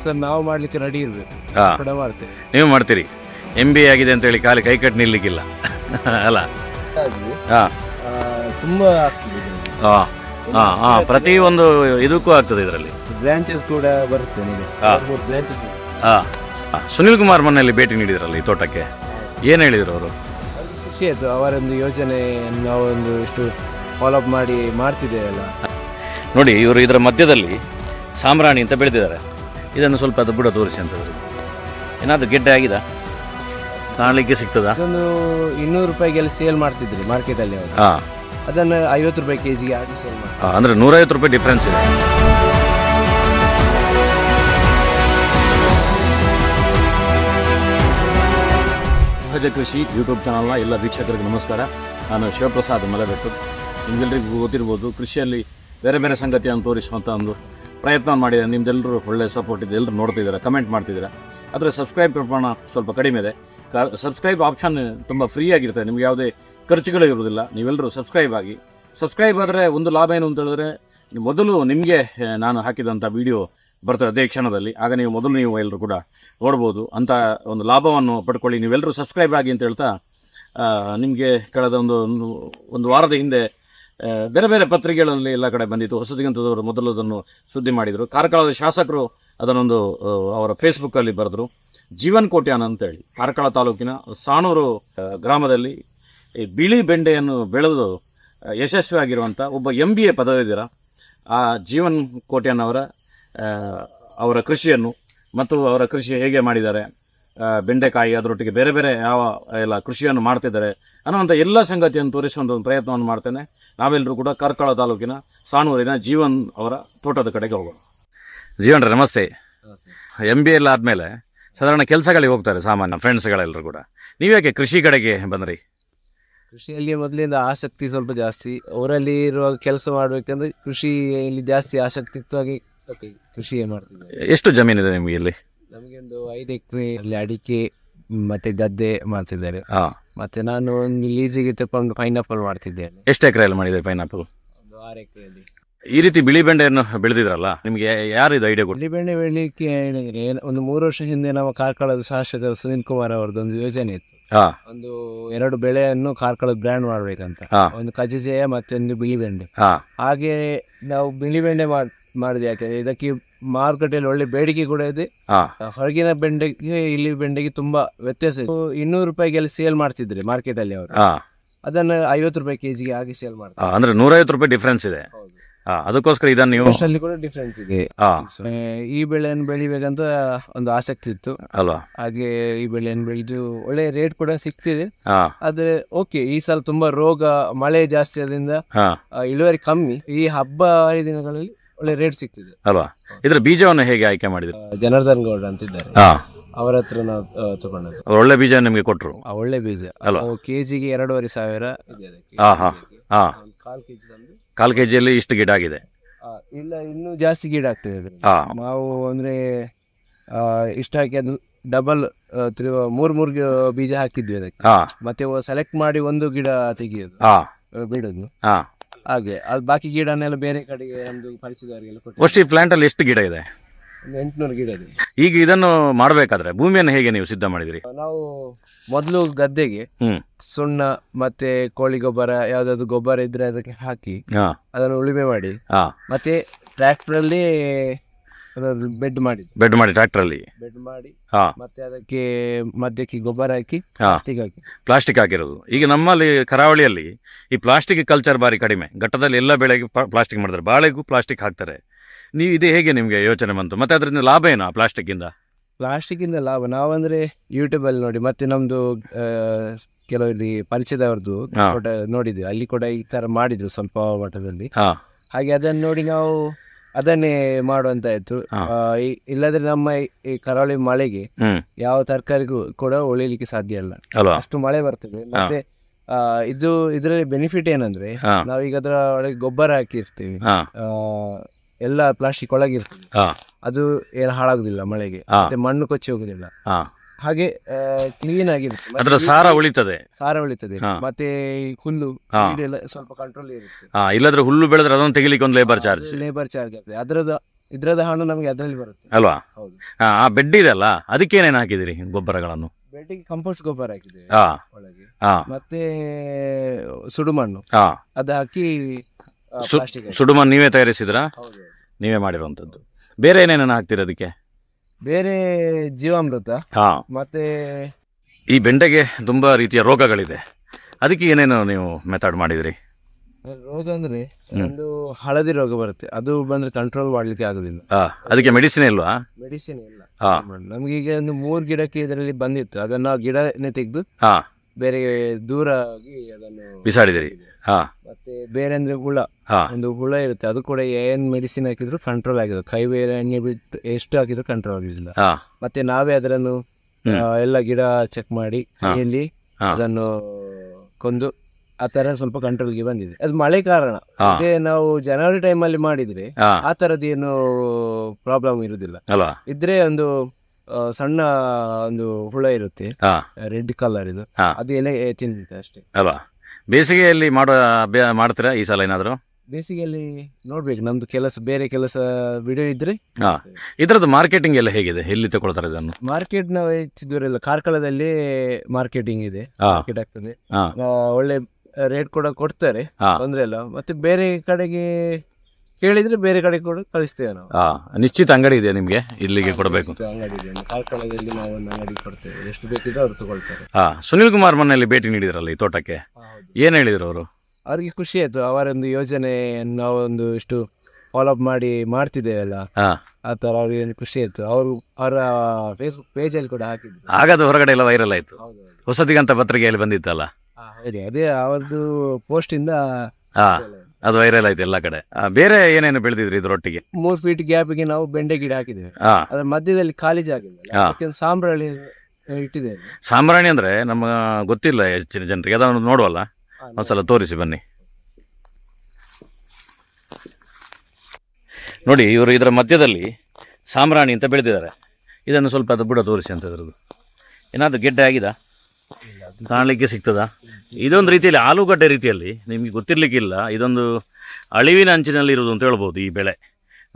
ಕೆಲಸ ನಾವು ಮಾಡ್ಲಿಕ್ಕೆ ರೆಡಿ ಇರ್ಬೇಕು. ಹಾ. ಕೂಡ ಮಾಡ್ತೇವೆ ನೀವು ಮಾಡ್ತೀರಿ. ಎಂ ಬಿ ಎ ಆಗಿದೆ ಅಂತೇಳಿ ಖಾಲಿ ಕೈ ಕಟ್ಟಿ ನಿಲ್ಲಿಕ್ಕಿಲ್ಲ. ಅಲ್ಲ? ಹಾಗಾಗಿ ಹಾ. ಆ, ತುಂಬಾ ಆಗ್ತದೆ ಹಾ ಹಾ ಹಾ ಪ್ರತಿ ಒಂದು ಇದಕ್ಕೂ ಆಗ್ತದೆ ಇದರಲ್ಲಿ. ಬ್ರಾಂಚಸ್ ಕೂಡ ಬರುತ್ತೆ ನಿಮಗೆ. ಹಾ. ಬ್ರಾಂಚಸ್ ಹಾಂ ಹಾ. ಸುನಿಲ್ ಕುಮಾರ್ ಮನೆಯಲ್ಲಿ ಭೇಟಿ ನೀಡಿದ್ರಲ್ಲ ಈ ತೋಟಕ್ಕೆ. ಏನು ಹೇಳಿದ್ರು ಅವರು? ಖುಷಿ ಆಯ್ತು. ಅವರೊಂದು ಯೋಜನೆ ನಾವೊಂದು ಇಷ್ಟು ಫಾಲೋಅಪ್ ಮಾಡಿ ಮಾಡ್ತಿದ್ದೇವಲ್ಲ. ನೋಡಿ ಇವರು ಇದರ ಮಧ್ಯದಲ್ಲಿ ಸಾಮ್ರಾಣಿ ಅಂತ ಬೆಳೆದಿದ್ದಾರೆ. ಇದನ್ನು ಸ್ವಲ್ಪ ಅದು ಬುಡ ತೋರಿಸಿ ಅಂತ ಏನಾದರೂ ಗೆಡ್ಡೆ ಆಗಿದೆ? ಕಾಣಲಿಕ್ಕೆ ಸಿಗ್ತದಾ? ಅದೊಂದು ಇನ್ನೂರು ರೂಪಾಯಿಗೆಲ್ಲ ಸೇಲ್ ಮಾಡ್ತಿದ್ರಿ ಮಾರ್ಕೆಟಲ್ಲಿ ಅವರು. ಹಾಂ. ಅದನ್ನು ಐವತ್ತು ರೂಪಾಯಿ ಕೆ ಜಿಗೆ ಹಾಕಿ ಸೇಲ್ ಮಾಡಿ ಅಂದರೆ ನೂರೈವತ್ತು ರೂಪಾಯಿ ಡಿಫ್ರೆನ್ಸ್ ಇದೆ. ಸಹಜ ಕೃಷಿ ಯೂಟ್ಯೂಬ್ ಚಾನಲ್ನ ಎಲ್ಲ ವೀಕ್ಷಕರಿಗೆ ನಮಸ್ಕಾರ. ನಾನು ಶಿವಪ್ರಸಾದ್ ಮಲೆಬೆಟ್ಟು ನಿಮಗೆಲ್ಲರಿಗೂ ಗೊತ್ತಿರ್ಬೋದು ಕೃಷಿಯಲ್ಲಿ ಬೇರೆ ಬೇರೆ ಸಂಗತಿಯನ್ನು ತೋರಿಸುವಂಥ ಒಂದು ಪ್ರಯತ್ನ ಮಾಡಿದೆ. ನಿಮ್ದೆಲ್ಲರೂ ಒಳ್ಳೆ ಸಪೋರ್ಟ್ ಇದೆ. ಎಲ್ಲರೂ ನೋಡ್ತಿದ್ದೀರಾ ಕಮೆಂಟ್ ಮಾಡ್ತಿದ್ದೀರ. ಆದರೆ ಸಬ್ಸ್ಕ್ರೈಬ್ ಪ್ರಮಾಣ ಸ್ವಲ್ಪ ಕಡಿಮೆ ಇದೆ. ಸಬ್ಸ್ಕ್ರೈಬ್ ಆಪ್ಷನ್ ತುಂಬ ಫ್ರೀ ಆಗಿರ್ತದೆ ನಿಮ್ಗೆ ಯಾವುದೇ ಖರ್ಚುಗಳು ಇರುವುದಿಲ್ಲ. ನೀವೆಲ್ಲರೂ ಸಬ್ಸ್ಕ್ರೈಬ್ ಆಗಿ. ಸಬ್ಸ್ಕ್ರೈಬ್ ಆದರೆ ಒಂದು ಲಾಭ ಏನು ಅಂತ ಹೇಳಿದ್ರೆ ಮೊದಲು ನಿಮಗೆ ನಾನು ಹಾಕಿದಂಥ ವಿಡಿಯೋ ಬರ್ತದೆ ಅದೇ ಕ್ಷಣದಲ್ಲಿ. ಆಗ ನೀವು ಮೊದಲು ನೀವು ಎಲ್ಲರೂ ಕೂಡ ನೋಡ್ಬೋದು. ಅಂತ ಒಂದು ಲಾಭವನ್ನು ಪಡ್ಕೊಳ್ಳಿ. ನೀವೆಲ್ಲರೂ ಸಬ್ಸ್ಕ್ರೈಬ್ ಆಗಿ ಅಂತ ಹೇಳ್ತಾ ನಿಮಗೆ ಕಳೆದ ಒಂದು, ಒಂದು- ವಾರದ ಹಿಂದೆ ಬೇರೆ ಬೇರೆ ಪತ್ರಿಕೆಗಳಲ್ಲಿ ಎಲ್ಲ ಕಡೆ ಬಂದಿತ್ತು. ಹೊಸದಿಗಂತದವರು ಮೊದಲು ಅದನ್ನು ಸುದ್ದಿ ಮಾಡಿದರು. ಕಾರ್ಕಳದ ಶಾಸಕರು ಅದನ್ನೊಂದು ಅವರ ಫೇಸ್ಬುಕ್ಕಲ್ಲಿ ಬರೆದರು. ಜೀವನ್ ಕೋಟ್ಯಾನ್ ಅಂತೇಳಿ, ಕಾರ್ಕಳ ತಾಲೂಕಿನ ಸಾಣೂರು ಗ್ರಾಮದಲ್ಲಿ ಈ ಬಿಳಿ ಬೆಂಡೆಯನ್ನು ಬೆಳೆದು ಯಶಸ್ವಿಯಾಗಿರುವಂಥ ಒಬ್ಬ ಎಂ ಬಿ ಎ ಪದವೀಧರ, ಆ, ಜೀವನ್ ಕೋಟ್ಯಾನ್ ಅವರ ಅವರ ಕೃಷಿಯನ್ನು ಮತ್ತು ಅವರ ಕೃಷಿ ಹೇಗೆ ಮಾಡಿದ್ದಾರೆ ಬೆಂಡೆಕಾಯಿ, ಅದರೊಟ್ಟಿಗೆ ಬೇರೆ ಬೇರೆ ಯಾವ ಎಲ್ಲ ಕೃಷಿಯನ್ನು ಮಾಡ್ತಿದ್ದಾರೆ ಅನ್ನುವಂಥ ಎಲ್ಲ ಸಂಗತಿಯನ್ನು ತೋರಿಸುವಂಥ ಒಂದು ಪ್ರಯತ್ನವನ್ನು ಮಾಡ್ತೇನೆ. ನಾವೆಲ್ಲರೂ ಕೂಡ ಕಾರ್ಕಳ ತಾಲೂಕಿನ ಸಾಣೂರಿನ ಜೀವನ್ ಅವರ ತೋಟದ ಕಡೆಗೆ ಹೋಗೋಣ. ಜೀವನ್ ನಮಸ್ತೆ. ಎಂ ಬಿ ಎಲ್ ಆದಮೇಲೆ ಸಾಧಾರಣ ಕೆಲಸಗಳಿಗೆ ಹೋಗ್ತಾರೆ ಸಾಮಾನ್ಯ ಫ್ರೆಂಡ್ಸ್ಗಳೆಲ್ಲರೂ ಕೂಡ. ನೀವ್ಯಾಕೆ ಕೃಷಿ ಕಡೆಗೆ ಬಂದ್ರಿ? ಕೃಷಿಯಲ್ಲಿ ಮೊದಲಿಂದ ಆಸಕ್ತಿ ಸ್ವಲ್ಪ ಜಾಸ್ತಿ. ಅವರಲ್ಲಿ ಇರುವ ಕೆಲಸ ಮಾಡ್ಬೇಕಂದ್ರೆ ಕೃಷಿಯಲ್ಲಿ ಜಾಸ್ತಿ ಆಸಕ್ತಿ ಇತ್ತು ಹಾಗೆ ಕೃಷಿಯೇ ಕೃಷಿ ಮಾಡ್ತಿದ್ದಾರೆ ಎಷ್ಟು ಜಮೀನಿದೆ ನಿಮಗೆ ಇಲ್ಲಿ? ನಮಗೆ ಒಂದು ಐದು ಎಕರೆ ಅಲ್ಲಿ ಅಡಿಕೆ ಮತ್ತೆ ಗದ್ದೆ ಮಾಡ್ತಿದ್ದಾರೆ. ಹಾಂ. ಮತ್ತೆ ನಾನು ಒಂದು ಲೀಸಿಗೆ ಪೈನಾಪಲ್ ಮಾಡ್ತಿದ್ದೆ. ಎಷ್ಟು ಎಕರೆಯಲ್ಲಿ ಮಾಡಿದೆ ಪೈನಾಪಲ್ ಒಂದು ಆರು ಎಕರೆಯಲ್ಲಿ. ಈ ರೀತಿ ಬಿಳಿ ಬೆಂಡೆಯನ್ನು ಬೆಳೆದಿದ್ರಲ್ಲ ನಿಮಗೆ ಯಾರು ಇದು ಐಡಿಯಾ ಬಿಳಿ ಬೆಣ್ಣೆ ಬೆಳಿಲಿಕ್ಕೆ ಹೇಳಿದ್ರೆ ಒಂದು ಮೂರು ವರ್ಷ ಹಿಂದೆ ನಮ್ಮ ಕಾರ್ಕಳದ ಶಾಸಕ ಸುನೀಲ್ ಕುಮಾರ್ ಅವರದ್ದು ಒಂದು ಯೋಜನೆ ಇತ್ತು. ಒಂದು ಎರಡು ಬೆಳೆಯನ್ನು ಕಾರ್ಕಳದ ಬ್ರ್ಯಾಂಡ್ ಮಾಡ್ಬೇಕಂತ. ಒಂದು ಕಜಿಜೆಯ ಮತ್ತೊಂದು ಒಂದು ಬಿಳಿ ಬೆಂಡೆ. ಹಾಗೆ ನಾವು ಬಿಳಿ ಬೆಂಡೆ ಮಾಡ್ ಮಾಡಿದೆ ಯಾಕಂದ್ರೆ ಇದಕ್ಕೆ ಮಾರುಕಟ್ಟೆಯಲ್ಲಿ ಒಳ್ಳೆ ಬೇಡಿಕೆ ಕೂಡ ಇದೆ. ಹಾಂ ಹೊರಗಿನ ಬೆಂಡೆಗೆ ಇಲ್ಲಿ ಬೆಂಡೆಗೆ ತುಂಬಾ ವ್ಯತ್ಯಾಸ ಇದೆ. ಇನ್ನೂರು ರೂಪಾಯಿಗೆ ಅಲ್ಲಿ ಸೇಲ್ ಮಾಡ್ತಿದ್ರೆ ಮಾರ್ಕೆಟ್ ಅಲ್ಲಿ ಅವರು. ಹಾಂ ಅದನ್ನ ಐವತ್ತು ರೂಪಾಯಿ ಕೆಜಿಗೆ ಹಾಗೆ ಸೇಲ್ ಮಾಡ್ತಾರೆ. ಅಂದ್ರೆ ನೂರೈವತ್ತು ರೂಪಾಯಿ ಡಿಫ್ರೆನ್ಸ್ ಇದೆ. ಅದಕ್ಕೋಸ್ಕರ ಇದನ್ನ ನೀವು ಅಷ್ಟರಲ್ಲಿ ಕೂಡ ಡಿಫ್ರೆನ್ಸ್ ಇದೆ. ಹಾಂ ಆ, ಈ ಬೆಳೆಯನ್ನು ಬೆಳಿಬೇಕಂತ ಒಂದು ಆಸಕ್ತಿ ಇತ್ತು. ಅಲ್ವಾ? ಹಾಗೆ ಈ ಬೆಳೆಯನ್ನು ಬೆಳೆದು ಒಳ್ಳೆ ರೇಟ್ ಕೂಡ ಸಿಗ್ತಿದೆ. ಹಾಂ ಆದ್ರೆ ಓಕೆ ಈ ಸಲ ತುಂಬಾ ರೋಗ ಮಳೆ ಜಾಸ್ತಿ ಆದ್ರಿಂದ ಹಾಂ. ಆ, ಇಳುವರಿ ಕಮ್ಮಿ. ಈ ಹಬ್ಬ ಹರಿದಿನಗಳಲ್ಲಿ ಒಳ್ಳೆ ರೇಟ್ ಸಿಗ್ತಿದೆ. ಅಲ್ವಾ? ಇದರ ಬೀಜವನ್ನು ಹೇಗೆ ಆಯ್ಕೆ ಮಾಡಿದ್ರು? ಜನಾರ್ದನ್ ಗೌಡ ಅಂತಿದ್ದಾರೆ. ಹಾ. ಅವರ ಹತ್ರ ನಾವು ಆ, ತಗೊಂಡದ್ದು. ಅವ್ರು ಒಳ್ಳೆ ಬೀಜ ನಿಮಗೆ ಕೊಟ್ಟರು ಆ, ಒಳ್ಳೆ ಬೀಜ. ಅಲ್ವಾ? ಕೆಜಿಗೆ ಎರಡೂವರೆ ಸಾವಿರ ಇದೆ ಅದಕ್ಕೆ. ಹಾ ಹಾ ಹಾ. ಒಂದು ಕಾಲ್ ಕೆಜಿ ತಂದು. ಕಾಲು ಕೆ ಜಿಯಲ್ಲಿ ಇಷ್ಟು ಗಿಡ ಆಗಿದೆ. ಆ, ಇಲ್ಲ ಇನ್ನೂ ಜಾಸ್ತಿ ಗಿಡ ಆಗ್ತದೆ. ಹಾಂ. ನಾವು ಅಂದ್ರೆ ಆ, ಇಷ್ಟ ಹಾಕಿ ಅದು ಡಬಲ್ ಮೂರ್ ಮೂರ್ ಗಿ- ಬೀಜ ಹಾಕಿದ್ವಿ ಅದಕ್ಕೆ. ಹಾಂ. ಮತ್ತೆ ಸೆಲೆಕ್ಟ್ ಮಾಡಿ ಒಂದು ಗಿಡ ತೆಗಿಯೋದು. ಹಾ. ಆ, ಬಿಡೋದು. ಹಾಂ. ಹಾಗೆ ಅದು ಬಾಕಿ ಗಿಡನೆಲ್ಲ ಬೇರೆ ಕಡೆಗೆ ನಮ್ದು ಪರಿಚಯದವರಿಗೆಲ್ಲ ಕೊಟ್ಟು ಒಷ್ಟು ಈ ಪ್ಲಾಂಟಲ್ಲಿ ಎಷ್ಟು ಗಿಡ ಇದೆ? ಒಂದು ಎಂಟುನೂರು ಗಿಡ ಇದೆ. ಈಗ ಇದನ್ನು ಮಾಡಬೇಕಾದ್ರೆ ಭೂಮಿಯನ್ನು ಹೇಗೆ ನೀವು ಸಿದ್ಧ ಮಾಡಿದಿರಿ? ನಾವು ಮೊದಲು ಗದ್ದೆಗೆ ಸುಣ್ಣ ಮತ್ತೆ ಕೋಳಿ ಗೊಬ್ಬರ ಯಾವ್ದಾದ್ರು ಗೊಬ್ಬರ ಇದ್ರೆ ಅದಕ್ಕೆ ಹಾಕಿ ಹಾ. ಅದನ್ನು ಉಳುಮೆ ಮಾಡಿ. ಹಾ. ಮತ್ತೆ ಟ್ರ್ಯಾಕ್ಟ್ರಲ್ಲಿ ಬೆಡ್ ಮಾಡಿ ಬೆಡ್ ಮಾಡಿ ಟ್ರ್ಯಾಕ್ಟ್ರಲ್ಲಿ ಬೆಡ್ ಮಾಡಿ ಹಾ. ಮತ್ತೆ ಅದಕ್ಕೆ ಮಧ್ಯಕ್ಕೆ ಗೊಬ್ಬರ ಹಾಕಿ ಹಾಂ. ಪ್ಲಾಸ್ಟಿಕ್ ಹಾಕಿ. ಪ್ಲಾಸ್ಟಿಕ್ ಹಾಕಿರೋದು. ಈಗ ನಮ್ಮಲ್ಲಿ ಕರಾವಳಿಯಲ್ಲಿ ಈ ಪ್ಲಾಸ್ಟಿಕ್ ಕಲ್ಚರ್ ಬಾರಿ ಕಡಿಮೆ. ಘಟ್ಟದಲ್ಲಿ ಎಲ್ಲ ಬೆಳೆಗೆ ಪ್ಲಾಸ್ಟಿಕ್ ಮಾಡ್ತಾರೆ. ಬಾಳೆಗೂ ಪ್ಲಾಸ್ಟಿಕ್ ಹಾಕ್ತಾರೆ. ನೀವು ಇದು ಹೇಗೆ ನಿಮಗೆ ಯೋಚನೆ ಬಂತು? ಮತ್ತೆ ಅದರಿಂದ ಲಾಭ ಏನು ಆ ಪ್ಲಾಸ್ಟಿಕ್ಕಿಂದ ಪ್ಲಾಸ್ಟಿಕ್ ಇಂದ ಲಾಭ. ನಾವಂದ್ರೆ ಯೂಟ್ಯೂಬ್ ಅಲ್ಲಿ ನೋಡಿ ಮತ್ತೆ ನಮ್ದು ಆ, ಕೆಲವರಲ್ಲಿ ಪರಿಚಯದವ್ರದ್ದು ಹಾ. ಕೂಡ ನೋಡಿದ್ವಿ. ಅಲ್ಲಿ ಕೂಡ ಈ ತರ ಮಾಡಿದ್ರು ಸ್ವಲ್ಪ ಮಟ್ಟದಲ್ಲಿ. ಹಾಂ. ಹಾಗೆ ಅದನ್ನು ನೋಡಿ ನಾವು ಅದನ್ನೇ ಮಾಡುವಂತ ಆಯ್ತು ಆ, ಈ- ಇಲ್ಲದ್ರೆ ನಮ್ಮ ಈ- ಈ ಕರಾವಳಿ ಮಳೆಗೆ ಯಾವ ತರಕಾರಿಗೂ ಕೂಡ ಉಳಿಲಿಕ್ಕೆ ಸಾಧ್ಯ ಇಲ್ಲ. ಅಲ್ವಾ? ಅಷ್ಟು ಮಳೆ ಬರ್ತದೆ. ಮತ್ತೆ ಆ, ಇದು ಇದರಲ್ಲಿ ಬೆನಿಫಿಟ್ ಏನಂದ್ರೆ ನಾವು ಈಗ ಅದರ ಒಳಗೆ ಗೊಬ್ಬರ ಹಾಕಿರ್ತೀವಿ. ಹಾಂ. ಆ, ಎಲ್ಲ ಪ್ಲಾಸ್ಟಿಕ್ ಒಳಗಿರ್ತದೆ. ಹಾಂ. ಅದು ಏನು ಹಾಳಾಗುದಿಲ್ಲ ಮಳೆಗೆ. ಹಾ. ಮತ್ತೆ ಮಣ್ಣು ಕೊಚ್ಚಿ ಹೋಗುದಿಲ್ಲ. ಹಾಂ. ಹಾಗೆ ಕ್ಲೀನ್ ಆಗಿದೆ ಅದರ ಸಾರ ಉಳಿತದೆ. ಸಾರ ಉಳಿತದೆ. ಹಾ. ಮತ್ತೆ ಈ ಹುಲ್ಲು ಹಾ. ಇದೆಲ್ಲ ಸ್ವಲ್ಪ ಕಂಟ್ರೋಲ್ ಇರುತ್ತೆ. ಹಾಂ ಇಲ್ಲದ್ರೆ ಹುಲ್ಲು ಬೆಳೆದ್ರೆ ಅದನ್ನು ತೆಗಿಲಿಕ್ಕೆ ಒಂದು ಲೇಬರ್ ಚಾರ್ಜ್ ಲೇಬರ್ ಚಾರ್ಜ್ ಆಗ್ತದೆ. ಅದರದ ಇದ್ರದ ಹಣ ನಮಗೆ ಅದರಲ್ಲಿ ಬರುತ್ತೆ. ಅಲ್ವಾ? ಹೌದು. ಆ, ಆ ಬೆಡ್ ಅದಕ್ಕೆ ಅದಕ್ಕೇನೇನು ಹಾಕಿದಿರಿ ಗೊಬ್ಬರಗಳನ್ನು? ಬೆಟ್ಟಿಗೆ ಕಂಪೋಸ್ಟ್ ಗೊಬ್ಬರ ಹಾಕಿದೆ ಹಾ. ಒಳಗೆ. ಹಾ. ಮತ್ತೆ ಸುಡುಮಣ್ಣು. ಹಾ. ಅದು ಹಾಕಿ ಪ್ಲಾಸ್ಟಿಕ್ ಸುಡುಮಣ್ಣು ನೀವೇ ತಯಾರಿಸಿದ್ರಾ? ಹೌದು. ನೀವೇ ಮಾಡಿರುವಂತದ್ದು ಬೇರೆ ಏನೇನೇನು ಹಾಕ್ತೀರಿ ಅದಕ್ಕೆ? ಬೇರೆ ಜೀವಾಮೃತ ಹಾ. ಮತ್ತೆ ಈ ಬೆಂಡೆಗೆ ತುಂಬಾ ರೀತಿಯ ರೋಗಗಳಿದೆ. ಅದಕ್ಕೆ ಏನೇನು ನೀವು ಮೆಥಡ್ ಮಾಡಿದ್ರಿ? ರೋಗ ಅಂದ್ರೆ. ಒಂದು ಹಳದಿ ರೋಗ ಬರುತ್ತೆ. ಅದು ಬಂದ್ರೆ ಕಂಟ್ರೋಲ್ ಮಾಡ್ಲಿಕ್ಕೆ ಆಗುದಿಲ್ಲ. ಅದಕ್ಕೆ ಮೆಡಿಸಿನ್ ಇಲ್ವಾ? ಮೆಡಿಸಿನ್ ಇಲ್ಲ. ನಮ್ಗೆ ಈಗ ಒಂದು ಮೂರ್ ಗಿಡಕ್ಕೆ ಇದರಲ್ಲಿ ಬಂದಿತ್ತು. ಅದನ್ನ ಗಿಡನೇ ತೆಗೆದು ಹಾ. ಬೇರೆ ದೂರ ಆಗಿ ಅದನ್ನು ಬಿಸಾಡಿದಿರಿ ಹಾ. ಮತ್ತೆ ಬೇರೆ ಅಂದ್ರೆ ಹುಳ. ಹಾ. ಒಂದು ಹುಳ ಇರುತ್ತೆ. ಅದು ಕೂಡ ಏನ್ ಮೆಡಿಸಿನ್ ಹಾಕಿದ್ರು ಕಂಟ್ರೋಲ್ ಆಗಿದೆ ಕೈ ಬೇರೆ ಎಣ್ಣೆ ಬಿಟ್ಟು ಎಷ್ಟು ಹಾಕಿದ್ರು ಕಂಟ್ರೋಲ್ ಆಗಿಲ್ಲ ಹಾ. ಮತ್ತೆ ನಾವೇ ಅದರನ್ನು. ಆ, ಎಲ್ಲ ಗಿಡ ಚೆಕ್ ಮಾಡಿ ಇಲ್ಲಿ ಕೈಯಲ್ಲಿ ಹಾ. ಅದನ್ನು ಕೊಂದು ಆ ತರ ಸ್ವಲ್ಪ ಕಂಟ್ರೋಲ್ಗೆ ಬಂದಿದೆ. ಅದು ಮಳೆ ಕಾರಣ. ಹಾ. ಅದೇ ನಾವು ಜನವರಿ ಟೈಮ್ ಅಲ್ಲಿ ಮಾಡಿದ್ರೆ ಹಾ. ಆ ತರದ ಏನು ಪ್ರಾಬ್ಲಮ್ ಇರುದಿಲ್ಲ ಅಲ್ವಾ ಇದ್ರೆ ಒಂದು ಸಣ್ಣ ಒಂದು ಹುಳ ಇರುತ್ತೆ. ಹಾ ರೆಡ್ ಕಲರ್ ಇದು. ಹಾ. ಅದು ಎಲೆ ತಿಂದಿದೆ ಅಷ್ಟೇ. ಅಲ್ವಾ? ಬೇಸಿಗೆಯಲ್ಲಿ ಮಾಡೋ ಮಾಡ್ತೀರ ಮಾಡ್ತೀರಾ ಈ ಸಲ ಏನಾದರೂ? ಬೇಸಿಗೆಯಲ್ಲಿ ನೋಡ್ಬೇಕು. ನಮ್ದು ಕೆಲಸ ಬೇರೆ ಕೆಲಸ ವಿಡಿಯೋ ಇದ್ರೆ ಹಾ ಇದರದ್ದು ಮಾರ್ಕೆಟಿಂಗ್ ಎಲ್ಲ ಹೇಗಿದೆ? ಎಲ್ಲಿ ತಗೊಳ್ತಾರೆ ಇದನ್ನು? ಮಾರ್ಕೆಟ್ ನಾವು ಹೆಚ್ಚು ದೂರ ಇಲ್ಲ ಕಾರ್ಕಳದಲ್ಲಿ ಮಾರ್ಕೆಟಿಂಗ್ ಇದೆ. ಹಾ ಮಾರ್ಕೆಟ್ ಆಗ್ತದೆ. ಹಾ ಆ, ಒಳ್ಳೆ ರೇಟ್ ಕೂಡ ಕೊಡ್ತಾರೆ. ಹಾ ತೊಂದ್ರೆ ಇಲ್ಲ. ಮತ್ತೆ ಬೇರೆ ಕಡೆಗೆ ಕೇಳಿದ್ರೆ ಬೇರೆ ಕಡೆ ಕೂಡ ಕಳಿಸ್ತೇವೆ ನಾವು. ಹಾ ನಿಶ್ಚಿತ ಅಂಗಡಿ ಇದೆ ನಿಮಗೆ? ಇಲ್ಲಿಗೆ ಕೊಡಬೇಕು. ಅಂಗಡಿ ಇದೆ. ಒಂದು ಕಾರ್ಕಳದಲ್ಲಿ ನಾವು ಒಂದು ಅಂಗಡಿ ಕೊಡ್ತೇವೆ. ಎಷ್ಟು ಬೇಕಿದ್ರೆ ಅವ್ರು ತಗೊಳ್ತಾರೆ. ಹಾ ಸುನಿಲ್ ಕುಮಾರ್ ಮನೆಯಲ್ಲಿ ಭೇಟಿ ನೀಡಿದ್ರಲ್ಲ ಈ ತೋಟಕ್ಕೆ? ಏನು ಹೇಳಿದ್ರು ಅವರು? ಅವ್ರಿಗೆ ಖುಷಿ ಆಯ್ತು. ಅವರೊಂದು ಯೋಜನೆ ನಾವೊಂದು ಇಷ್ಟು ಫಾಲೋಅಪ್ ಮಾಡಿ ಮಾಡ್ತಿದ್ದೇವಲ್ಲ? ಹಾ. ಆ ಥರ ಅವ್ರಿಗೆ ಖುಷಿ ಆಯ್ತು. ಅವರು ಅವರ ಫೇಸ್ಬುಕ್ ಪೇಜಲ್ಲಿ ಕೂಡ ಹಾಕಿದ್ರು. ಹಾಗಾದ್ರೆ ಹೊರಗಡೆ ಎಲ್ಲ ವೈರಲ್ ಆಯ್ತು. ಹೌದು ಹೊಸದಿಗಂತ ಪತ್ರಿಕೆಯಲ್ಲಿ ಬಂದಿತ್ತಲ್ಲ? ಹೌದು ಅದೇ ಅವ್ರದ್ದು ಪೋಸ್ಟ್ ಇಂದ ಹಾ. ಅದು ವೈರಲ್ ಆಯ್ತು ಎಲ್ಲ ಕಡೆ. ಆ, ಬೇರೆ ಏನೇನು ಬೆಳೆದಿದ್ರಿ ಇದ್ರೊಟ್ಟಿಗೆ? ಮೂರು ಫೀಟ್ ಗ್ಯಾಪ್ಗೆ ನಾವು ಬೆಂಡೆ ಗಿಡ ಹಾಕಿದ್ದೇವೆ. ಹಾ. ಅದ್ರ ಮಧ್ಯದಲ್ಲಿ ಖಾಲಿ ಜಾಗ ಇದೆ ಹಾ. ಅದಕ್ಕೆ ಒಂದು ಸಾಂಬ್ರಾಣಿ ಇಟ್ಟಿದ್ದೇವೆ. ಸಾಂಬ್ರಾಣಿ ಅಂದ್ರೆ ನಮ್ಮ ಗೊತ್ತಿಲ್ಲ ಹೆಚ್ಚಿನ ಜನರಿಗೆ ಅದನ್ನು ನೋಡುವಲ್ಲ? ಒಂದ್ಸಲ ತೋರಿಸಿ ಬನ್ನಿ. ನೋಡಿ ಇವರು ಇದರ ಮಧ್ಯದಲ್ಲಿ ಸಾಂಬ್ರಾಣಿ ಅಂತ ಬೆಳೆದಿದ್ದಾರೆ. ಇದನ್ನು ಸ್ವಲ್ಪ ಅದು ಬುಡ ತೋರಿಸಿ ಅಂತ ಇದ್ರದ್ದು. ಏನಾದರೂ ಗೆಡ್ಡೆ ಆಗಿದಾ? ಕಾಣಲಿಕ್ಕೆ ಸಿಗ್ತದಾ? ಇದೊಂದು ರೀತಿಯಲ್ಲಿ ಆಲೂಗಡ್ಡೆ ರೀತಿಯಲ್ಲಿ, ನಿಮಗೆ ಗೊತ್ತಿರಲಿಕ್ಕಿಲ್ಲ, ಇದೊಂದು ಅಳಿವಿನ ಅಂಚಿನಲ್ಲಿ ಇರೋದು ಅಂತ ಹೇಳ್ಬೋದು ಈ ಬೆಳೆ.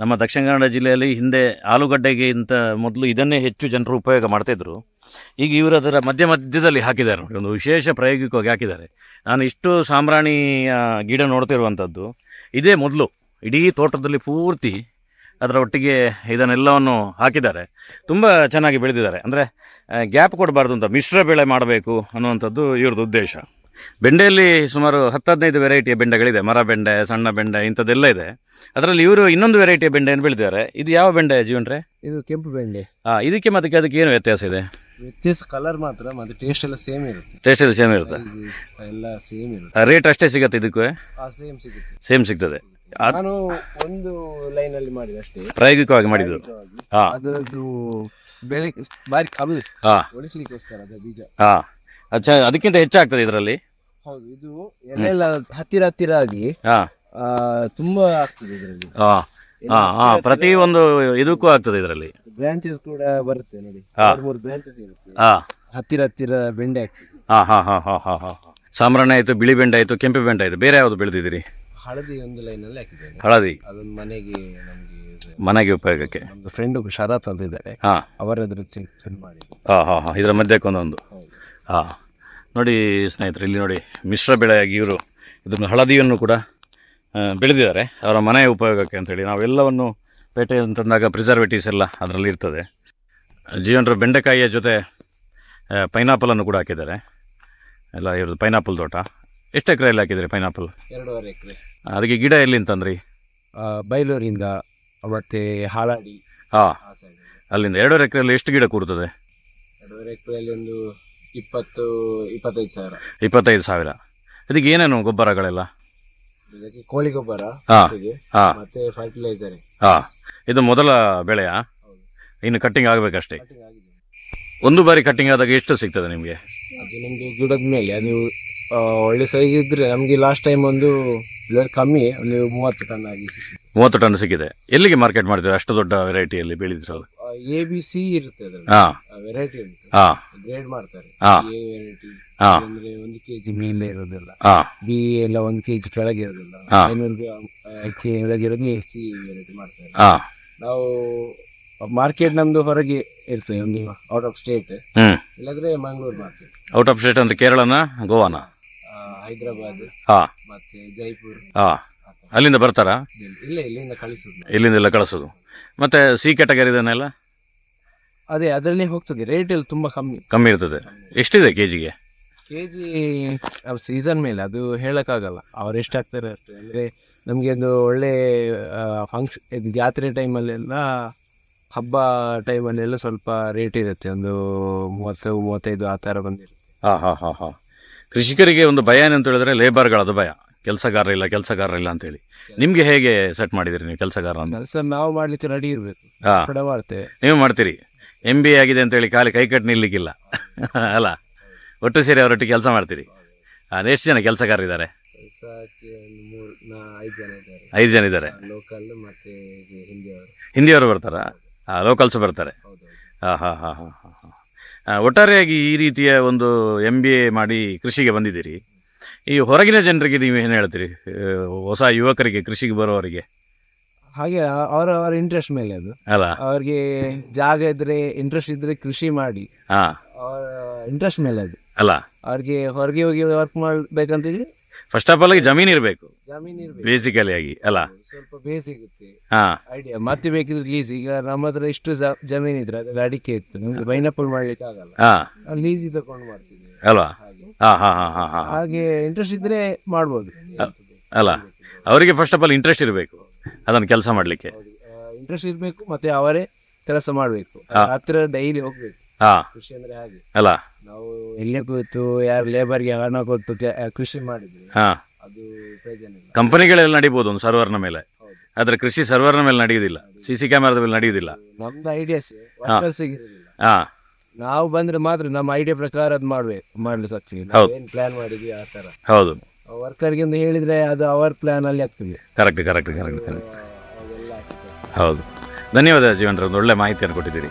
ನಮ್ಮ ದಕ್ಷಿಣ ಕನ್ನಡ ಜಿಲ್ಲೆಯಲ್ಲಿ ಹಿಂದೆ ಆಲೂಗಡ್ಡೆಗಿಂತ ಮೊದಲು ಇದನ್ನೇ ಹೆಚ್ಚು ಜನರು ಉಪಯೋಗ ಮಾಡ್ತಾಯಿದ್ರು ಈಗ ಇವರು ಅದರ ಮಧ್ಯ ಮಧ್ಯದಲ್ಲಿ ಹಾಕಿದ್ದಾರೆ ನೋಡಿ, ಒಂದು ವಿಶೇಷ ಪ್ರಾಯೋಗಿಕವಾಗಿ ಹಾಕಿದ್ದಾರೆ. ನಾನು ಇಷ್ಟು ಸಾಂಬ್ರಾಣಿಯ ಗಿಡ ನೋಡ್ತಿರುವಂಥದ್ದು ಇದೇ ಮೊದಲು, ಇಡೀ ತೋಟದಲ್ಲಿ ಪೂರ್ತಿ ಅದರ ಒಟ್ಟಿಗೆ ಇದನ್ನೆಲ್ಲವನ್ನು ಹಾಕಿದ್ದಾರೆ. ತುಂಬ ಚೆನ್ನಾಗಿ ಬೆಳೆದಿದ್ದಾರೆ. ಅಂದರೆ ಗ್ಯಾಪ್ ಕೊಡಬಾರ್ದು ಅಂತ ಮಿಶ್ರ ಬೆಳೆ ಮಾಡಬೇಕು ಅನ್ನುವಂಥದ್ದು ಇವ್ರದ್ದು ಉದ್ದೇಶ. ಬೆಂಡೆಯಲ್ಲಿ ಸುಮಾರು ಹತ್ತು ಹದಿನೈದು ವೆರೈಟಿಯ ಬೆಂಡೆಗಳಿದೆ. ಮರ ಬೆಂಡೆ ಸಣ್ಣ ಬೆಂಡೆ ಇಂಥದ್ದೆಲ್ಲ ಇದೆ. ಅದರಲ್ಲಿ ಇವರು ಇನ್ನೊಂದು ವೆರೈಟಿಯ ಬೆಂಡೆಯನ್ನು ಬೆಳೆದಿದ್ದಾರೆ. ಇದು ಯಾವ ಬೆಂಡೆ ಜೀವನ್ರೆ? ಇದು ಕೆಂಪು ಬೆಂಡೆ. ಹಾಂ ಇದಕ್ಕೆ ಮತ್ತೆ ಅದಕ್ಕೆ ಏನು ವ್ಯತ್ಯಾಸ ಇದೆ? ವ್ಯತ್ಯಾಸ ಕಲರ್ ಮಾತ್ರ ಮತ್ತೆ ಟೇಸ್ಟ್ ಎಲ್ಲ ಸೇಮ್ ಇರುತ್ತೆ. ಟೇಸ್ಟ್ ಎಲ್ಲ ಸೇಮ್ ಇರುತ್ತೆ? ಎಲ್ಲ ಸೇಮ್ ಇರುತ್ತೆ. ರೇಟ್ ಅಷ್ಟೇ ಸಿಗುತ್ತೆ ಇದಕ್ಕೆ? ಸೇಮ್ ಸಿಗುತ್ತೆ. ಸೇಮ್ ಸಿಗ್ತದೆ. ನಾನು ಒಂದು ಲೈನ್ ಅಲ್ಲಿ ಮಾಡಿದೆ ಅಷ್ಟೇ. ಪ್ರಾಯೋಗಿಕವಾಗಿ ಮಾಡಿದ್ದು. ಹಾ. ಅದರದ್ದು ಬೆಳೆ ಬಾರಿ ಕಮ್ಮಿ. ಹಾ. ಉಳಿಸ್ಲಿಕ್ಕೋಸ್ಕರ ಅದ ಬೀಜ. ಹಾ. ಅಚ್ಚಾ ಅದಕ್ಕಿಂತ ಹೆಚ್ಚಾಗ್ತದೆ ಇದರಲ್ಲಿ. ಹೌದು ಇದು ಎಲೆಲ್ಲ ಹತ್ತಿರ ಹತ್ತಿರ ಆಗಿ ಹಾ. ಆ, ತುಂಬಾ ಆಗ್ತದೆ ಇದರಲ್ಲಿ. ಹಾ. ಹಾ ಹಾ. ಪ್ರತಿ ಒಂದು ಇದಕ್ಕೂ ಆಗ್ತದೆ ಇದರಲ್ಲಿ. ಬ್ರಾಂಚಸ್ ಕೂಡ ಬರುತ್ತೆ ನೋಡಿ. ಹಾ. ಮೂರು ಮೂರು ಬ್ರಾಂಚಸ್ ಇರುತ್ತೆ. ಹಾ. ಹತ್ತಿರ ಹತ್ತಿರ ಬೆಂಡೆ ಆಗ್ತದೆ. ಹಾ ಹಾ ಹಾ ಹಾ ಹಾ ಹಾ. ಸಾಂಬ್ರಾಣಿ ಆಯಿತು ಬಿಳಿ ಬೆಂಡೆ ಆಯಿತು ಕೆಂಪು ಬೆಂಡೆ ಆಯಿತು. ಬೇರೆ ಯಾವುದು ಬೆಳೆದಿದ್ದೀರಿ? ಹಳದಿ ಒಂದು ಲೈನ್ ಅಲ್ಲಿ ಹಾಕಿದ್ದೇನೆ. ಹಳದಿ. ಅದನ್ನ ಮನೆಗೆ ನಮಗೆ ಮನೆಗೆ ಉಪಯೋಗಕ್ಕೆ. ಫ್ರೆಂಡ್ ಶರತ್ ಅಂತ ಇದ್ದಾರೆ. ಹಾಂ. ಅವರದ್ರ ಮಾಡಿದ್ದು ಹಾಂ ಹಾಂ ಹಾಂ. ಇದರ ಮಧ್ಯೆ ಒಂದೊಂದು ಹೌದು. ಹಾಂ. ನೋಡಿ ಸ್ನೇಹಿತರೆ ಇಲ್ಲಿ ನೋಡಿ ಮಿಶ್ರ ಬೆಳೆಯಾಗಿ ಇವರು ಇದನ್ನು ಹಳದಿಯನ್ನು ಕೂಡ ಬೆಳೆದಿದ್ದಾರೆ. ಅವರ ಮನೆಯ ಉಪಯೋಗಕ್ಕೆ ಅಂತೇಳಿ ನಾವೆಲ್ಲವನ್ನು ಪೇಟೆ ಅಂತಂದಾಗ ಪ್ರಿಸರ್ವೇಟಿವ್ಸ್ ಎಲ್ಲ ಅದರಲ್ಲಿ ಇರ್ತದೆ. ಜೀವನರು ಬೆಂಡೆಕಾಯಿಯ ಜೊತೆ ಪೈನಾಪಲನ್ನು ಕೂಡ ಹಾಕಿದ್ದಾರೆ. ಎಲ್ಲ ಇವ್ರದ್ದು ಪೈನಾಪಲ್ ತೋಟ. ಎಷ್ಟು ಎಕರೆಯಲ್ಲಿ ಹಾಕಿದ್ದಾರೆ ಪೈನಾಪಲ್ ಎರಡೂವರೆ ಎಕರೆ. ಅದಕ್ಕೆ ಗಿಡ ಎಲ್ಲಿ ಅಂತಂದ್ರಿ ಬೈಲೂರಿಂದ ಮತ್ತೆ ಹಾಲಾಡಿ ಹಾ ಅಲ್ಲಿಂದ ಎರಡೂವರೆ ಎಕರೆಯಲ್ಲಿ ಎಷ್ಟು ಗಿಡ ಕೂರ್ತದೆ? ಎರಡೂವರೆ ಎಕರೆಯಲ್ಲಿ ಒಂದು ಇಪ್ಪತ್ತು ಇಪ್ಪತ್ತೈದು ಸಾವಿರ. ಇಪ್ಪತ್ತೈದು ಸಾವಿರ. ಅದಕ್ಕೆ ಏನೇನು ಗೊಬ್ಬರಗಳೆಲ್ಲ? ಇದಕ್ಕೆ ಕೋಳಿ ಗೊಬ್ಬರ ಹಾಂ ಹಾಂ. ಮತ್ತೆ ಫರ್ಟಿಲೈಸರ್ ಹಾಂ ಇದು ಮೊದಲ ಬೆಳೆಯಾ? ಇನ್ನು ಕಟ್ಟಿಂಗ್ ಆಗಬೇಕಷ್ಟೇ? ಒಂದು ಬಾರಿ ಕಟ್ಟಿಂಗ್ ಆದಾಗ ಎಷ್ಟು ಸಿಗ್ತದೆ ನಿಮಗೆ? ಅದು ನಿಮಗೆ ಗಿಡದ ಮೇಲೆ ನೀವು ಒಳ್ಳೆ ಸೈಜ್ ಇದ್ರೆ ನಮಗೆ ಲಾಸ್ಟ್ ಟೈಮ್ ಒಂದು ಕಮ್ಮಿ ಒಂದು ಮೂವತ್ತು ಟನ್ ಆಗಿ ಸಿಕ್ಕಿದೆ. ಮೂವತ್ತು ಟನ್ ಸಿಕ್ಕಿದೆ. ಎಲ್ಲಿಗೆ ಮಾರ್ಕೆಟ್ ಮಾಡ್ತೀರಾ? ಅಷ್ಟು ದೊಡ್ಡ ವೆರೈಟಿಯಲ್ಲಿ ಬೆಳೆದಿರೋದು ಎ ಬಿ ಸಿ ಇರುತ್ತೆ ಅದರಲ್ಲಿ. ಹಾಂ. ವೆರೈಟಿ ಇರುತ್ತೆ ಹಾಂ. ಗ್ರೇಡ್ ಮಾಡ್ತಾರೆ. A variety. ಅಂದ್ರೆ ಒಂದು ಕೆಜಿ ಮೇಲೆ ಇರೋದಿಲ್ಲ. ಬಿ ಎಲ್ಲ ಒಂದು ಕೆಜಿ ಕೆಳಗೆ ಇರೋದಿಲ್ಲ. ಐನೂರು ಇರೋದು ಎ ಸಿ ವೆರೈಟಿ ಮಾಡ್ತಾರೆ. ಹಾಂ. ನಾವು ಮಾರ್ಕೆಟ್ ನಮ್ದು ಹೊರಗೆ ಇರ್ತದೆ ಒಂದು ಔಟ್ ಆಫ್ ಸ್ಟೇಟ್ ಇಲ್ಲಾದ್ರೆ ಇಲ್ಲಾಂದ್ರೆ Mangaluru market out of state ಅಂದ್ರೆ ಕೇರಳನ ಗೋವಾನ? ಹೈದರಾಬಾದ್ ಹಾಂ. ಮತ್ತೆ ಜೈಪುರ್. ಹಾಂ. ಅಲ್ಲಿಂದ ಬರ್ತಾರಾ? ಇಲ್ಲ ಇಲ್ಲಿಂದ ಕಳಿಸುದು. ಇಲ್ಲಿಂದೆಲ್ಲ ಕಳಿಸೋದು. ಮತ್ತೆ ಸಿ ಕ್ಯಾಟಗರಿದನ್ನೆಲ್ಲ ಅದೇ ಅದರಲ್ಲೇ ಹೋಗ್ತದೆ. ರೇಟ್ ಎಲ್ಲ ತುಂಬಾ ಕಮ್ಮಿ. ಕಮ್ಮಿ ಇರ್ತದೆ. ಎಷ್ಟಿದೆ ಕೆ ಜಿಗೆ ಕೆ ಜಿ ಸೀಸನ್ ಮೇಲೆ ಅದು ಹೇಳಕ್ಕಾಗಲ್ಲ. ಅವ್ರು ಎಷ್ಟು ಹಾಕ್ತಾರೆ ಅಷ್ಟೇ ಅಂದ್ರೆ ನಮಗೆ ಒಂದು ಒಳ್ಳೆ ಫಂಕ್ಷನ್ ಇದು ಜಾತ್ರೆ ಟೈಮಲ್ಲೆಲ್ಲ ಹಬ್ಬ ಟೈಮಲ್ಲೆಲ್ಲ ಸ್ವಲ್ಪ ರೇಟ್ ಇರುತ್ತೆ. ಒಂದು ಮೂವತ್ತು ಮೂವತ್ತೈದು ಆ ಥರ ಬಂದಿರುತ್ತೆ. ಹಾಂ ಹಾಂ ಹಾಂ ಹಾಂ. ಕೃಷಿಕರಿಗೆ ಒಂದು ಭಯ ಏನಂತ ಹೇಳಿದ್ರೆ ಲೇಬರ್ಗಳದ ಭಯ. ಕೆಲಸಗಾರ ಇಲ್ಲ ಕೆಲಸಗಾರ ಇಲ್ಲ ಅಂತೇಳಿ. ನಿಮಗೆ ಹೇಗೆ ಸೆಟ್ ಮಾಡಿದಿರಿ ನೀವು ಕೆಲಸಗಾರ ಅಂತ ಕೆಲಸ ನಾವು ಮಾಡ್ಲಿಕ್ಕೆ ರೆಡಿ ಇರಬೇಕು. ಹಾಂ. ಕೂಡ ಮಾಡ್ತೇವೆ ನೀವು ಮಾಡ್ತೀರಿ. ಎಂ ಬಿ ಆಗಿದೆ ಅಂತೇಳಿ ಖಾಲಿ ಕೈ ಕಟ್ಟಿ ನಿಲ್ಲಿಕ್ಕಿಲ್ಲ. ಅಲ್ಲ ಒಟ್ಟು ಸೇರಿ ಅವರೊಟ್ಟಿಗೆ ಕೆಲಸ ಮಾಡ್ತೀರಿ. ಹಾಂ ಎಷ್ಟು ಜನ ಕೆಲಸಗಾರರಿದ್ದಾರೆ ಕೆಲಸಕ್ಕೆ ಒಂದು ಮೂರು ನಾ ಐದು ಜನ ಇದ್ದಾರೆ. ಐದು ಜನ ಇದ್ದಾರೆ. ಲೋಕಲ್ ಮತ್ತೆ ಇದು ಹಿಂದಿಯವರು. ಹಿಂದಿಯವರು ಬರ್ತಾರಾ? ಹಾಂ ಲೋಕಲ್ಸ್ ಬರ್ತಾರೆ. ಹೌದು ಹಾಂ ಹಾಂ ಹಾಂ ಹಾಂ. ಒಟ್ಟಾರೆಯಾಗಿ ಈ ರೀತಿಯ ಒಂದು ಎಂ ಬಿ ಎ ಮಾಡಿ ಕೃಷಿಗೆ ಬಂದಿದ್ದೀರಿ. ಈ ಹೊರಗಿನ ಜನರಿಗೆ ನೀವು ಏನು ಹೇಳ್ತೀರಿ? ಹೊಸ ಯುವಕರಿಗೆ ಕೃಷಿಗೆ ಬರೋವರಿಗೆ? ಹಾಗೆ ಅವರ ಅವರ ಇಂಟ್ರೆಸ್ಟ್ ಮೇಲೆ ಅದು. ಅಲ್ಲ. ಅವ್ರಿಗೆ ಜಾಗ ಇದ್ರೆ ಇಂಟ್ರೆಸ್ಟ್ ಇದ್ರೆ ಕೃಷಿ ಮಾಡಿ. ಅವರ ಇಂಟ್ರೆಸ್ಟ್ ಮೇಲೆ ಅದು. ಅಲ್ಲ. ಅವ್ರಿಗೆ ಹೊರಗೆ ಹೋಗಿ ವರ್ಕ್ ಮಾಡ್ಬೇಕಂತಿದ್ರೆ ಫಸ್ಟ್ ಆಫ್ ಆಲ್ ಜಮೀನು ಇರಬೇಕು. ಜಮೀನು ಬೇಸಿಕಲಿ ಆಗಿ ಅಲ್ಲ. ಸ್ವಲ್ಪ ಬೇಸ್ ಸಿಗುತ್ತೆ. ಐಡಿಯಾ ಮತ್ತೆ ಬೇಕಿದ್ರೆ ಲೀಸ್ ಈಗ ನಮ್ಮ ಹತ್ರ ಇಷ್ಟು ಜಮೀನು ಇದ್ರೆ ಅದ್ರಲ್ಲಿ ಅಡಿಕೆ ಇತ್ತು. ನಮ್ಗೆ ಮಾಡ್ಲಿಕ್ಕೆ ಆಗಲ್ಲ. ಲೀಸ್ ತಗೊಂಡು ಮಾಡ್ತೀವಿ ಅಲ್ವಾ ಹಾಗೆ. ಇಂಟ್ರೆಸ್ಟ್ ಇದ್ರೆ ಮಾಡ್ಬೋದು. ಅಲ್ಲ? ಅವರಿಗೆ ಫಸ್ಟ್ ಆಫ್ ಆಲ್ ಇಂಟ್ರೆಸ್ಟ್ ಇರಬೇಕು. ಅದನ್ನು ಕೆಲಸ ಮಾಡಲಿಕ್ಕೆ. ಇಂಟ್ರೆಸ್ಟ್ ಇರಬೇಕು ಮತ್ತೆ ಅವರೇ ಕೆಲಸ ಮಾಡಬೇಕು. ಹತ್ರ ಡೈಲಿ ಹೋಗ್ಬೇಕು. ಹಾಂ. ಕೃಷಿ ಅಂದ್ರೆ ಹಾಗೆ. ಅಲ್ಲ? ನಾವು ಎಲ್ಲೇ ಕೂತು ಯಾರು ಲೇಬರ್ಗೆ ಹಣ ಕೊಟ್ಟು ಕೃಷಿ ಮಾಡಿದ್ರೆ ಹಾಂ ಅದು ಪ್ರಯೋಜನ ಇಲ್ಲ ಕಂಪನಿಗಳೆಲ್ಲ ನಡೀಬೋದು ಒಂದು ಸರ್ವರ್ನ ಮೇಲೆ. ಆದ್ರೆ ಕೃಷಿ ಸರ್ವರ್ನ ಮೇಲೆ ನಡೆಯುವುದಿಲ್ಲ ಸಿ ಸಿ ಕ್ಯಾಮೆರಾದ ಮೇಲೆ ನಡೆಯುವುದಿಲ್ಲ ನಮ್ದು ಐಡಿಯಾಸ್ ಹಾ. ಹಾಂ. ನಾವು ಬಂದ್ರೆ ಮಾತ್ರ ನಮ್ಮ ಐಡಿಯಾ ಪ್ರಕಾರ ಅದು ಮಾಡ್ಬೇಕು ಮಾಡ್ಲಿ ಹೌದು. ಏನ್ ಪ್ಲಾನ್ ಮಾಡಿದ್ವಿ ಆ ತರ ಹೌದು. ವರ್ಕರ್ಗೆ ಒಂದು ಹೇಳಿದ್ರೆ ಅದು ಅವರ್ ಪ್ಲಾನ್ ಅಲ್ಲಿ ಆಗ್ತದೆ. ಕರೆಕ್ಟ್ ಕರೆಕ್ಟ್ ಕರೆಕ್ಟ್ ಕರೆಕ್ಟ್ ಅವೆಲ್ಲ ಆಗ್ತದೆ. ಹೌದು. ಧನ್ಯವಾದ ಜೀವನ್ರ ಒಂದು ಒಳ್ಳೆ ಮಾಹಿತಿಯನ್ನು ಕೊಟ್ಟಿದ್ದೀರಿ.